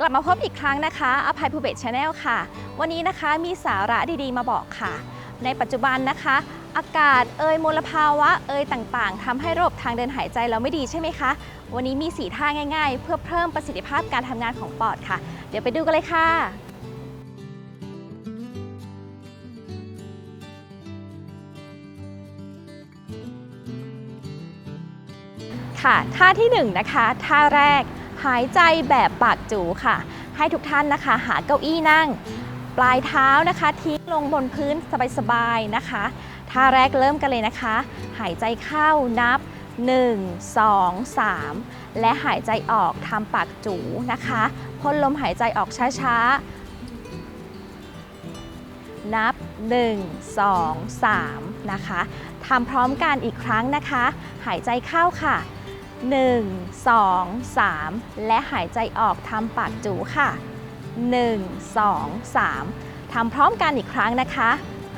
กลับมาพบอีกครั้งนะคะอภัยภูเบศชาแนลค่ะ วันนี้นะคะมีสาระดีๆ มาบอกค่ะ ในปัจจุบันนะคะ อากาศเอ่ยมลภาวะเอ่ยต่างๆทำให้ระบบทางเดินหายใจเราไม่ดีใช่ไหมคะ วันนี้มี4ท่าง่ายๆ เพื่อเพิ่มประสิทธิภาพการทำงานของปอดค่ะ เดี๋ยวไปดูกันเลยค่ะค่ะท่าที่1นงนะคะท่าแรก หายใจแบบปากจูค่ะ ให้ทุกท่านนะคะหาเก้าอี้นั่ง ปลายเท้านะคะทิ้งลงบนพื้นสบายๆนะคะท่าแรกเริ่มกันเลยนะคะ หายใจเข้านับ 1 2 3 และหายใจออกทำปากจูนะคะพ่นลมหายใจออกช้าๆ นับ 1 2 3 นะคะทำพร้อมกันอีกครั้งนะคะ หายใจเข้าค่ะ 1 2 3 และหายใจออกทำปากจูค่ะ 1 2 3 ทำพร้อมกันอีกครั้งนะคะ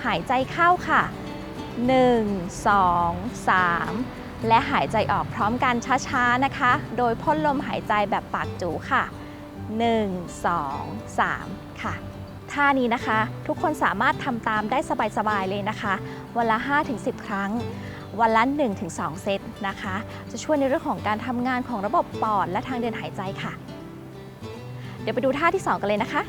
หายใจเข้าค่ะ 1 2 3 และหายใจออกพร้อมกันช้าๆนะคะ โดยพ่นลมหายใจแบบปากจูค่ะ 1 2 3 ค่ะท่านี้นะคะ ทุกคนสามารถทำตามได้สบายๆเลยนะคะ วันละ 5-10 ครั้ง วันละ1-2 เซตนะคะ จะช่วยในเรื่องของการทำงานของระบบปอดและทางเดินหายใจค่ะ เดี๋ยวไปดูท่าที่ 2 กันเลยนะคะ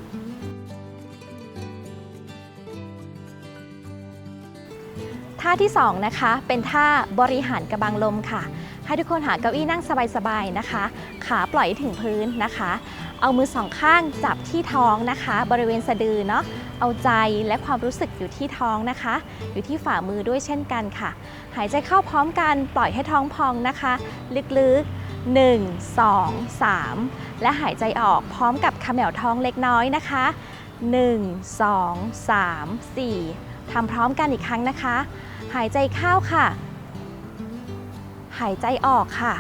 ท่าที่ 2 นะคะ เป็นท่าบริหารกระบังลมค่ะ ให้ทุกคนหาเก้าอี้นั่งสบายๆนะคะ ขาปล่อยถึงพื้นนะคะ เอามือสองข้างจับที่ท้องนะคะ บริเวณสะดือเนาะเอาใจและความรู้สึกอยู่ที่ท้องนะคะ อยู่ที่ฝ่ามือด้วยเช่นกันค่ะ หายใจเข้าพร้อมกันปล่อยให้ท้องพองนะคะ ลึกๆ1 2 3 และหายใจออกพร้อมกับขมวท้องเล็กน้อยนะคะ 1 2 3 4ทำพร้อมกันอีกครั้งนะคะ หายใจเข้าค่ะ หายใจออกค่ะ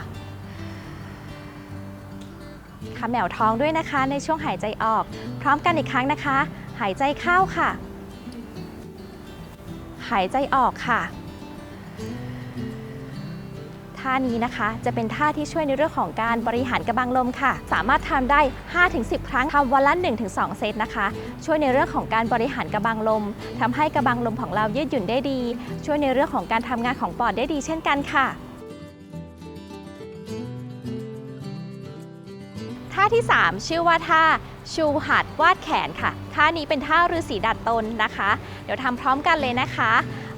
ขมวท้องด้วยนะคะในช่วงหายใจออก พร้อมกันอีกครั้งนะคะ หายใจเข้าค่ะ หายใจออกค่ะท่านี้นะคะ จะเป็นท่าที่ช่วยในเรื่องของการบริหารกระบังลมค่ะ สามารถทำได้ 5-10 ครั้งทำวันละ 1-2 เซตนะคะ ช่วยในเรื่องของการบริหารกระบังลมทำให้กระบังลมของเรายืดหยุ่นได้ดี ช่วยในเรื่องของการทำงานของปอดได้ดีเช่นกันค่ะ ท่าที่ 3 ชื่อว่าท่าชูหัดวาดแขนค่ะ ท่านี้เป็นท่าฤาษีดัดตนนะคะ เดี๋ยวทำพร้อมกันเลยนะคะ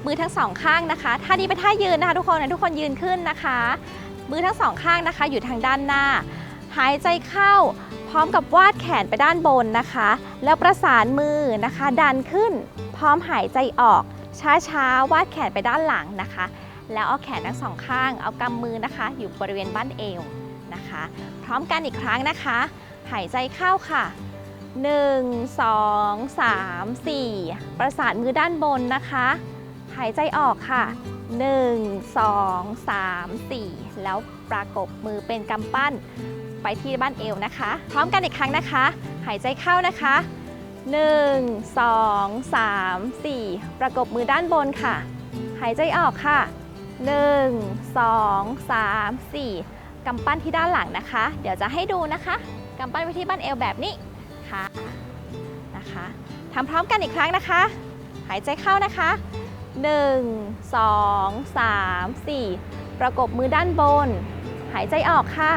มือทั้งสองข้างนะคะ ท่านี้เป็นท่ายืนนะคะทุกคนนะทุกคนยืนขึ้นนะคะ มือทั้งสองข้างนะคะ อยู่ทางด้านหน้า หายใจเข้า พร้อมกับวาดแขนไปด้านบนนะคะ แล้วประสานมือนะคะ ดันขึ้น พร้อมหายใจออก ช้าๆ วาดแขนไปด้านหลังนะคะ แล้วเอาแขนทั้งสองข้าง เอากำมือนะคะ อยู่บริเวณบั้นเอว นะคะ พร้อมกันอีกครั้งนะคะ หายใจเข้าค่ะ 1 2 3 4 ประสานมือด้านบนนะคะ หายใจออกค่ะ 1 2 3 4 แล้วประกบมือเป็นกำปั้นไปที่บ้านเอวนะคะ พร้อมกันอีกครั้งนะคะ หายใจเข้านะคะ 1 2 3 4 ประกบมือด้านบนค่ะ หายใจออกค่ะ 1 2 3 4 กำปั้นที่ด้านหลังนะคะ เดี๋ยวจะให้ดูนะคะกำปั้นไว้ที่บ้านเอวแบบนี้ค่ะนะคะทำพร้อมกันอีกครั้งนะคะ หายใจเข้านะคะ 1 2 3 4 ประกบมือด้านบน หายใจออกค่ะ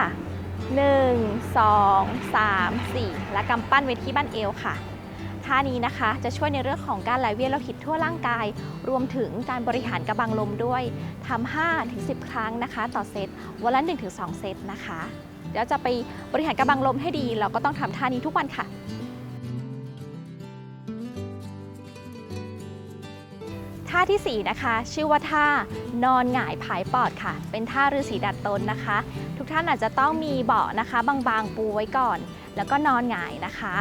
1 2 3 4 และกำปั้นไว้ที่บ้านเอวค่ะ ท่านี้นะคะ จะช่วยในเรื่องของการไหลเวียนโลหิตทั่วร่างกาย รวมถึงการบริหารกระบังลมด้วยทำ5ถึง10 ครั้งนะคะ ต่อเซตวันละ1ถึง2เซตนะคะเดี๋ยวจะไปบริหารกระบังลมให้ดี เราก็ต้องทำท่านี้ทุกวันค่ะท่าทีสี่4 นะคะ ชื่อว่าท่านอนหงายผายปอดค่ะ เป็นท่าฤาษีดัดตนนะคะ ทุกท่านอาจจะต้องมีเบาะนะคะ บางๆปูไว้ก่อน แล้วก็นอนหงายนะคะ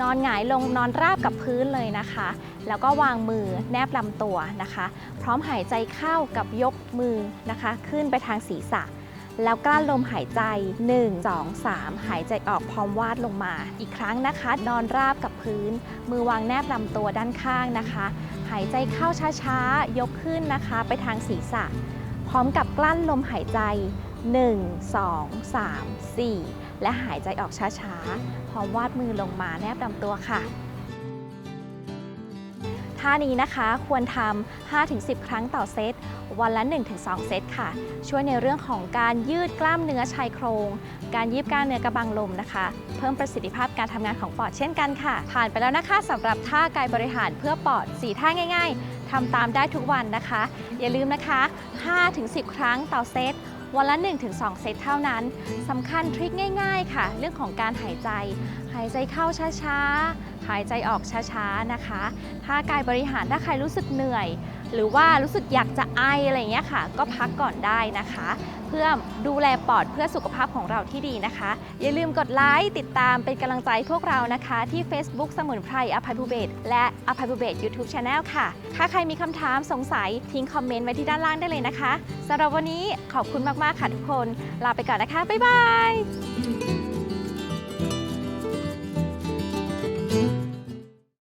นอนหงายลงนอนราบกับพื้นเลยนะคะ แล้วก็วางมือแนบลำตัวนะคะ พร้อมหายใจเข้ากับยกมือนะคะ ขึ้นไปทางศีรษะ แล้วกลั้นลมหายใจ 1 2 3 หายใจออกพร้อมวาดลงมา อีกครั้งนะคะ นอนราบกับพื้น มือวางแนบลำตัวด้านข้างนะคะ หายใจเข้าช้าๆ ยกขึ้นนะคะ ไปทางศีรษะ พร้อมกับกลั้นลมหายใจ 1 2 3 4 และหายใจออกช้าๆ พร้อมวาดมือลงมาแนบลำตัวค่ะท่านี้นะคะควรทำ 5-10 ครั้งต่อเซต วันละ 1-2 เซตค่ะ ช่วยในเรื่องของการยืดกล้ามเนื้อชายโครง การยืดกล้ามเนื้อกระบังลมนะคะ เพิ่มประสิทธิภาพการทำงานของปอดเช่นกันค่ะ ผ่านไปแล้วนะคะสำหรับท่ากายบริหารเพื่อปอด 4 ท่าง่าย ๆทำตามได้ทุกวันนะคะ อย่าลืมนะคะ 5-10 ครั้งต่อเซต วันละ 1-2 เซตเท่านั้นสำคัญทริคง่ายๆ ค่ะ เรื่องของการหายใจ หายใจเข้าช้าๆ หายใจออกช้าๆนะคะ ถ้ากายบริหารถ้าใครรู้สึกเหนื่อย หรือว่ารู้สึกอยากจะไออะไรเงี้ยค่ะ ก็พักก่อนได้นะคะ เพื่อดูแลปอดเพื่อสุขภาพของเราที่ดีนะคะ อย่าลืมกดไลค์ติดตามเป็นกำลังใจพวกเรานะคะ ที่ Facebook สมุนไพรอภัยภูเบศและอภัยภูเบศ YouTube Channel ค่ะ ถ้าใครมีคำถามสงสัยทิ้งคอมเมนต์ไว้ที่ด้านล่างได้เลยนะคะสำหรับวันนี้ขอบคุณมาก ๆ ค่ะทุกคน ลาไปก่อนนะคะ บ๊ายบาย